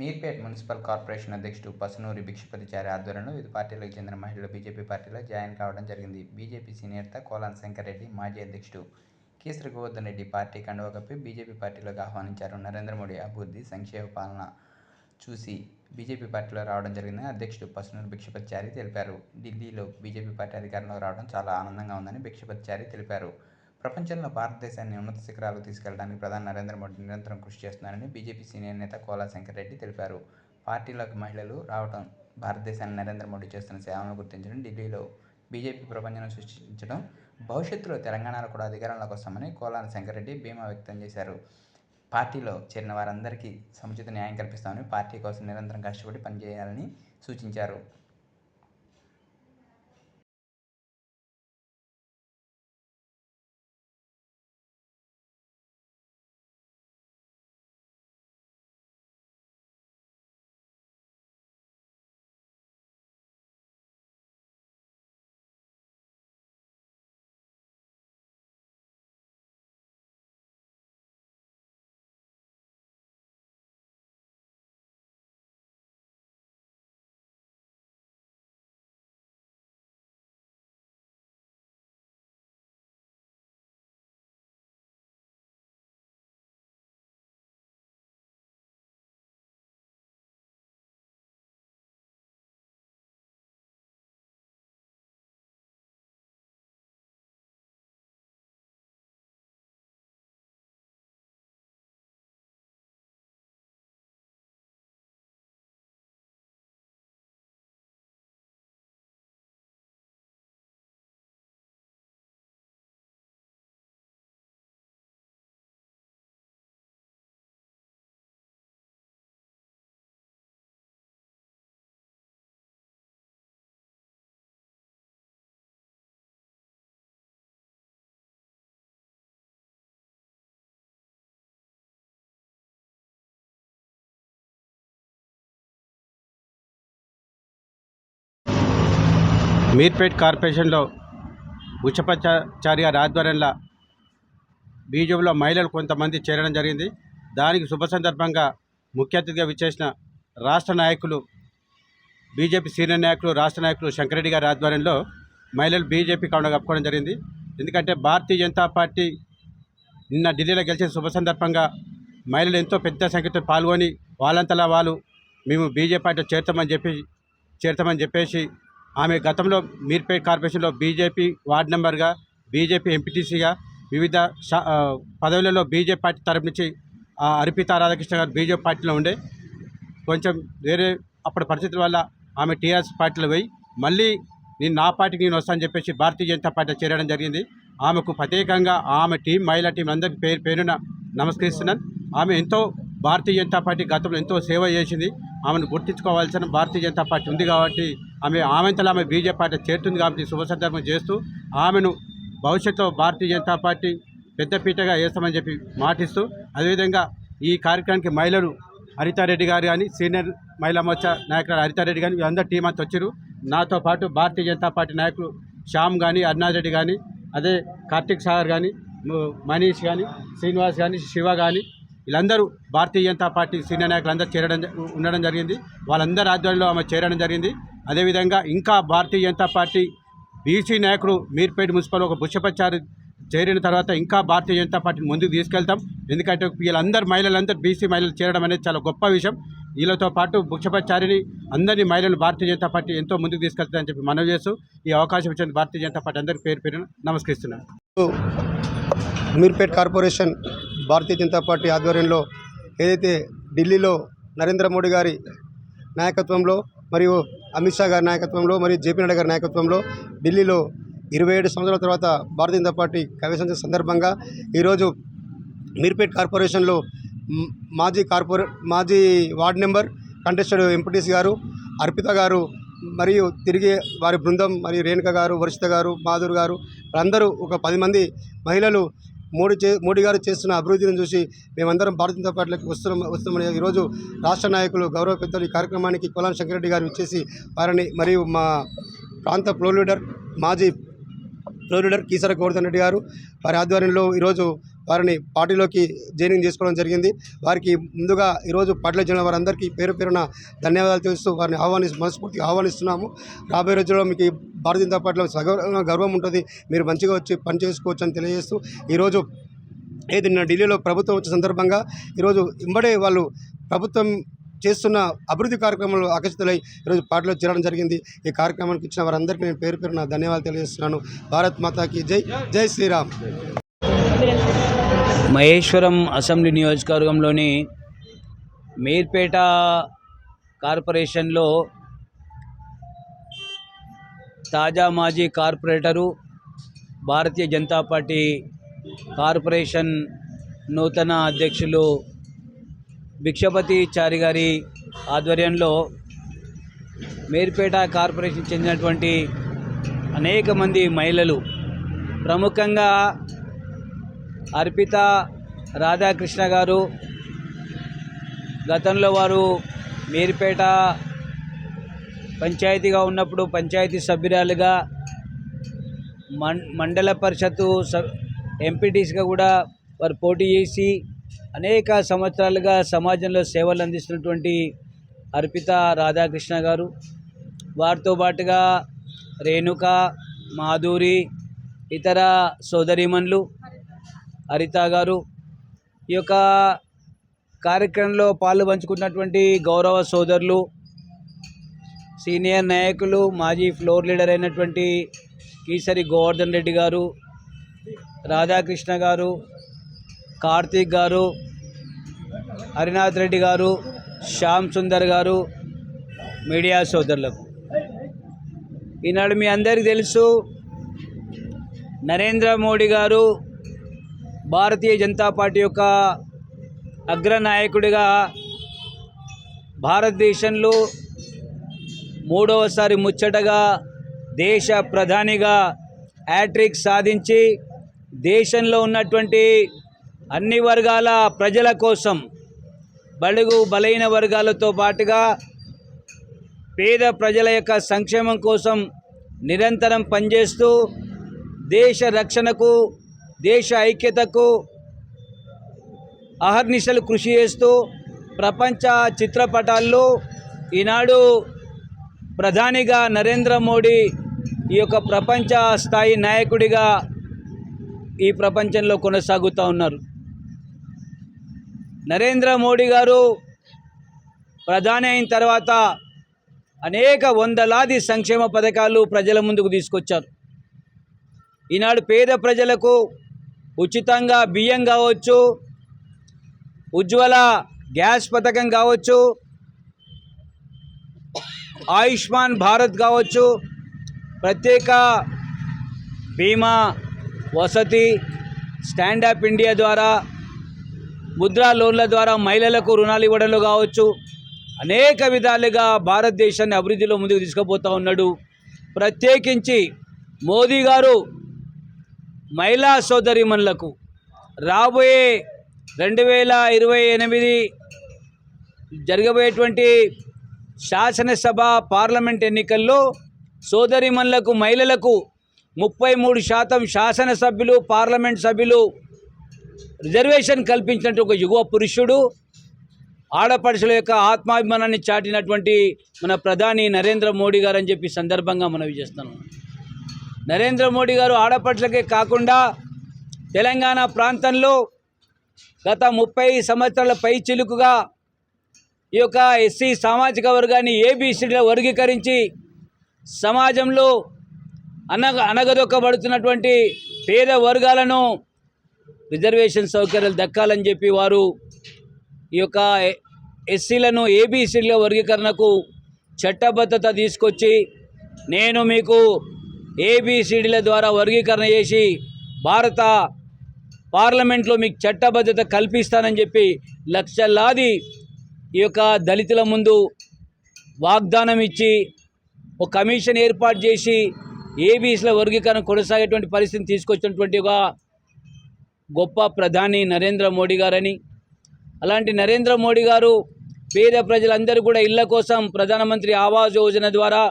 Meerpet municipal corporation అధ్యక్షుడు పసునూరి భిక్షపతిచారి ఆధ్వర్యంలో వివిధ పార్టీలకు చెందిన మహిళలు బీజేపీ పార్టీలో జాయిన్ కావడం జరిగింది. బీజేపీ సీనియర్త కోలాన్ శంకర్రెడ్డి మాజీ అధ్యక్షుడు కేసరి గోవర్ధన్ రెడ్డి పార్టీ కండువా కప్పి బీజేపీ పార్టీలోకి ఆహ్వానించారు. నరేంద్ర మోడీ అభివృద్ధి సంక్షేమ పాలన చూసి బీజేపీ పార్టీలో రావడం జరిగిందని అధ్యక్షుడు పసునూరి భిక్షపతిచారి తెలిపారు. ఢిల్లీలో బీజేపీ పార్టీ అధికారంలో రావడం చాలా ఆనందంగా ఉందని భిక్షపతిచారి తెలిపారు. ప్రపంచంలో భారతదేశాన్ని ఉన్నత శిఖరాలు తీసుకెళ్ళడానికి ప్రధాని నరేంద్ర మోడీ నిరంతరం కృషి చేస్తున్నారని బీజేపీ సీనియర్ నేత కోలా శంకర్రెడ్డి తెలిపారు. పార్టీలోకి మహిళలు రావడం భారతదేశాన్ని నరేంద్ర మోడీ చేస్తున్న సేవలను గుర్తించడం ఢిల్లీలో బీజేపీ ప్రపంచం సృష్టించడం భవిష్యత్తులో తెలంగాణలో కూడా అధికారంలోకి వస్తామని కోలాన శంకర్రెడ్డి భీమా వ్యక్తం చేశారు. పార్టీలో చేరిన వారందరికీ సముచిత న్యాయం కల్పిస్తామని పార్టీ కోసం నిరంతరం కష్టపడి పనిచేయాలని సూచించారు. మీర్పేట్ కార్పొరేషన్లో ఉచపచార్య ఆధ్వర్యంలో బీజేపీలో మహిళలు కొంతమంది చేరడం జరిగింది. దానికి శుభ సందర్భంగా ముఖ్య అతిథిగా విచ్చేసిన రాష్ట్ర నాయకులు బీజేపీ సీనియర్ నాయకులు రాష్ట్ర నాయకులు శంకరెడ్డి గారి ఆధ్వర్యంలో మహిళలు బీజేపీ కావడం కప్పుకోవడం జరిగింది. ఎందుకంటే భారతీయ జనతా పార్టీ నిన్న ఢిల్లీలో గెలిచిన శుభ సందర్భంగా మహిళలు ఎంతో పెద్ద సంఖ్యతో పాల్గొని వాళ్ళంతలా వాళ్ళు మేము బీజేపీ పార్టీలో చేరుతామని చెప్పి చేరుతామని చెప్పేసి ఆమె గతంలో మీర్పేట్ కార్పొరేషన్లో బీజేపీ వార్డు మెంబర్గా బీజేపీ ఎంపీటీసీగా వివిధ పదవులలో బీజేపీ పార్టీ తరపు నుంచి అర్పిత రాధాకృష్ణ గారు బీజేపీ పార్టీలో ఉండే కొంచెం వేరే అప్పటి పరిస్థితుల వల్ల ఆమె టీఆర్ఎస్ పార్టీలో పోయి మళ్ళీ నేను నా పార్టీకి నేను వస్తానని చెప్పేసి భారతీయ జనతా పార్టీ చేరడం జరిగింది. ఆమెకు ప్రత్యేకంగా ఆమె టీం మహిళా టీం అందరికీ పేరు పేరున నమస్కరిస్తున్నాను. ఆమె ఎంతో భారతీయ జనతా పార్టీ గతంలో ఎంతో సేవ చేసింది. ఆమెను గుర్తించుకోవాల్సిన భారతీయ జనతా పార్టీ ఉంది కాబట్టి ఆమె ఆమెంతలో ఆమె బీజేపీ పార్టీ చేరుతుంది కాబట్టి శుభ సందర్భం చేస్తూ ఆమెను భవిష్యత్తులో భారతీయ జనతా పార్టీ పెద్దపీటగా వేస్తామని చెప్పి మాటిస్తూ అదేవిధంగా ఈ కార్యక్రమానికి మహిళలు హరితారెడ్డి గారు కానీ సీనియర్ మహిళా మోర్చా నాయకులు హరితారెడ్డి కానీ వీళ్ళందరూ టీం అంతా వచ్చారు. నాతో పాటు భారతీయ జనతా పార్టీ నాయకులు శ్యామ్ కానీ అరుణారెడ్డి కానీ అదే కార్తిక్ సాగర్ కానీ మనీష్ కానీ శ్రీనివాస్ కానీ శివ కానీ వీళ్ళందరూ భారతీయ జనతా పార్టీ సీనియర్ నాయకులు అందరూ చేరడం ఉండడం జరిగింది. వాళ్ళందరి ఆధ్వర్యంలో ఆమె చేరడం జరిగింది. అదేవిధంగా ఇంకా భారతీయ జనతా పార్టీ బీసీ నాయకుడు మీర్పేట మున్సిపల్ ఒక బుషపచారి చేరిన తర్వాత ఇంకా భారతీయ జనతా పార్టీని ముందుకు తీసుకెళ్తాం. ఎందుకంటే వీళ్ళందరూ మహిళలందరూ బీసీ మహిళలు చేరడం అనేది చాలా గొప్ప విషయం. వీళ్ళతో పాటు బుక్షపచారిని అందరినీ మహిళలు భారతీయ జనతా పార్టీ ఎంతో ముందుకు తీసుకెళ్తారని చెప్పి మనవి చేస్తూ ఈ అవకాశం ఇచ్చిన భారతీయ జనతా పార్టీ అందరికీ పేరు పేరున నమస్కరిస్తున్నాను. మీర్పేట్ కార్పొరేషన్ భారతీయ జనతా పార్టీ ఆధ్వర్యంలో ఏదైతే ఢిల్లీలో నరేంద్ర మోడీ గారి నాయకత్వంలో మరియు అమిత్ షా గారి నాయకత్వంలో మరియు జేపీ నడ్డా గారి నాయకత్వంలో ఢిల్లీలో ఇరవై ఏడు సంవత్సరాల తర్వాత భారతీయ జనతా పార్టీ కవిసంచ సందర్భంగా ఈరోజు మీర్పేట్ కార్పొరేషన్లో మాజీ కార్పొరే మాజీ వార్డ్ నెంబర్ కంటెస్టెడ్ ఎంపీటీసీ గారు అర్పిత గారు మరియు తిరిగి వారి బృందం మరియు రేణుక గారు వర్షిత గారు మాధుర్ గారు అందరూ ఒక పది మంది మహిళలు మోడీ చే మోడీ గారు చేస్తున్న అభివృద్ధిని చూసి మేమందరం భారతీయ జనతా పార్టీలోకి వస్తున్నాం వస్తున్నామని ఈరోజు రాష్ట్ర నాయకులు గౌరవ పెద్దలు ఈ కార్యక్రమానికి కొలాం శంకరెడ్డి గారు ఇచ్చేసి వారిని మరియు మా ప్రాంత ప్రో లీడర్ మాజీ ప్రో లీడర్ కీసర గోవర్ధన్ రెడ్డి గారు వారి ఆధ్వర్యంలో ఈరోజు వారిని పార్టీలోకి జాయినింగ్ చేసుకోవడం జరిగింది. వారికి ముందుగా ఈరోజు పార్టీలో చేరిన వారందరికీ పేరు పేరున ధన్యవాదాలు తెలుస్తూ వారిని ఆహ్వాని మనస్ఫూర్తిగా ఆహ్వానిస్తున్నాము. రాబోయే రోజుల్లో మీకు భారతీయ జనతా పార్టీలో సగర్వంగా గర్వం ఉంటుంది. మీరు మంచిగా వచ్చి పని చేసుకోవచ్చు అని తెలియజేస్తూ ఈరోజు ఏది నిన్న ఢిల్లీలో ప్రభుత్వం వచ్చిన సందర్భంగా ఈరోజు ఇంబడే వాళ్ళు ప్రభుత్వం చేస్తున్న అభివృద్ధి కార్యక్రమంలో ఆకర్షితులై ఈరోజు పార్టీలో చేరడం జరిగింది. ఈ కార్యక్రమానికి ఇచ్చిన వారందరికీ నేను పేరు పేరున ధన్యవాదాలు తెలియజేస్తున్నాను. భారత్ మాతాకి జై జై శ్రీరామ్. మహేశ్వరం అసెంబ్లీ నియోజకవర్గంలోని మీర్పేట కార్పొరేషన్లో తాజా మాజీ corporator Bharatiya Janata party corporation నూతన అధ్యక్షులు భిక్షపతి చారి గారి ఆధ్వర్యంలో మేర్పేట కార్పొరేషన్ చెందినటువంటి అనేక మంది మహిళలు ప్రముఖంగా అర్పిత రాధాకృష్ణ గారు గతంలో వారు మీర్పేట పంచాయతీగా ఉన్నప్పుడు పంచాయతీ సభ్యురాలుగా మండల పరిషత్తు స ఎంపీటీస్గా కూడా వారు పోటీ చేసి అనేక సంవత్సరాలుగా సమాజంలో సేవలు అందిస్తున్నటువంటి అర్పిత రాధాకృష్ణ గారు. వారితో పాటుగా రేణుక మాధురి ఇతర సోదరిమణులు హరిత గారు. ఈ యొక్క కార్యక్రమంలో పాలు పంచుకున్నటువంటి గౌరవ సోదరులు సీనియర్ నాయకులు మాజీ ఫ్లోర్ లీడర్ అయినటువంటి కీసరి గోవర్ధన్ రెడ్డి గారు రాధాకృష్ణ గారు కార్తీక్ గారు హరినాథ్ రెడ్డి గారు శ్యామ్ సుందర్ గారు మీడియా సోదరులకు. ఈనాడు మీ అందరికీ తెలుసు నరేంద్ర మోడీ గారు భారతీయ జనతా పార్టీ యొక్క అగ్రనాయకుడిగా భారతదేశంలో మూడవసారి ముచ్చటగా దేశ ప్రధానిగా హ్యాట్రిక్ సాధించి దేశంలో ఉన్నటువంటి అన్ని వర్గాల ప్రజల కోసం బడుగు బలైన వర్గాలతో పాటుగా పేద ప్రజల యొక్క సంక్షేమం కోసం నిరంతరం పనిచేస్తూ దేశ రక్షణకు దేశ ఐక్యతకు అహర్నిశలు కృషి చేస్తూ ప్రపంచ చిత్రపటాల్లో ఈనాడు ప్రధానిగా నరేంద్ర మోడీ ఈ యొక్క ప్రపంచ స్థాయి నాయకుడిగా ఈ ప్రపంచంలో కొనసాగుతూ ఉన్నారు. నరేంద్ర మోడీ గారు ప్రధాని అయిన తర్వాత అనేక వందలాది సంక్షేమ పథకాలు ప్రజల ముందుకు తీసుకొచ్చారు. ఈనాడు పేద ప్రజలకు ఉచితంగా బియ్యం కావచ్చు ఉజ్వల గ్యాస్ పథకం కావచ్చు ఆయుష్మాన్ భారత్ కావచ్చు ప్రత్యేక బీమా వసతి స్టాండప్ ఇండియా ద్వారా ముద్రా లోన్ల ద్వారా మహిళలకు రుణాలు ఇవ్వడంలో కావచ్చు అనేక విధాలుగా భారతదేశాన్ని అభివృద్ధిలో ముందుకు తీసుకుపోతూ ఉన్నాడు. ప్రత్యేకించి మోదీ గారు మహిళా సోదరిమణులకు రాబోయే రెండు వేల ఇరవై ఎనిమిది జరగబోయేటువంటి శాసనసభ పార్లమెంట్ ఎన్నికల్లో సోదరిమణులకు మహిళలకు ముప్పై మూడు శాతం శాసనసభ్యులు పార్లమెంట్ సభ్యులు రిజర్వేషన్ కల్పించినట్టు ఒక యువ పురుషుడు ఆడపడుచుల యొక్క ఆత్మాభిమానాన్ని చాటినటువంటి మన ప్రధాని నరేంద్ర మోడీ గారు అని చెప్పి సందర్భంగా మనవి చేస్తున్నాం. నరేంద్ర మోడీ గారు ఆడపట్లకే కాకుండా తెలంగాణ ప్రాంతంలో గత ముప్పై సంవత్సరాల పై చిలుకుగా ఈ యొక్క ఎస్సీ సామాజిక వర్గాన్ని ఏబిసిడిలో వర్గీకరించి సమాజంలో అనగ అనగదొక్కబడుతున్నటువంటి పేద వర్గాలను రిజర్వేషన్ సౌకర్యాలు దక్కాలని చెప్పి వారు ఈ యొక్క ఎస్సీలను ఏబిసిడిలో వర్గీకరణకు చట్టబద్ధత తీసుకొచ్చి నేను మీకు ఏబిసిడిల ద్వారా వర్గీకరణ చేసి భారత పార్లమెంట్లో మీకు చట్టబద్ధత కల్పిస్తానని చెప్పి లక్షలాది ఈ యొక్క దళితుల ముందు వాగ్దానం ఇచ్చి ఒక కమిషన్ ఏర్పాటు చేసి ఏబీసీల వర్గీకరణ కొనసాగేటువంటి పరిస్థితిని తీసుకొచ్చినటువంటి ఒక గొప్ప ప్రధాని నరేంద్ర మోడీ గారని. అలాంటి నరేంద్ర మోడీ గారు పేద ప్రజలందరూ కూడా ఇళ్ళ కోసం ప్రధానమంత్రి ఆవాస్ యోజన ద్వారా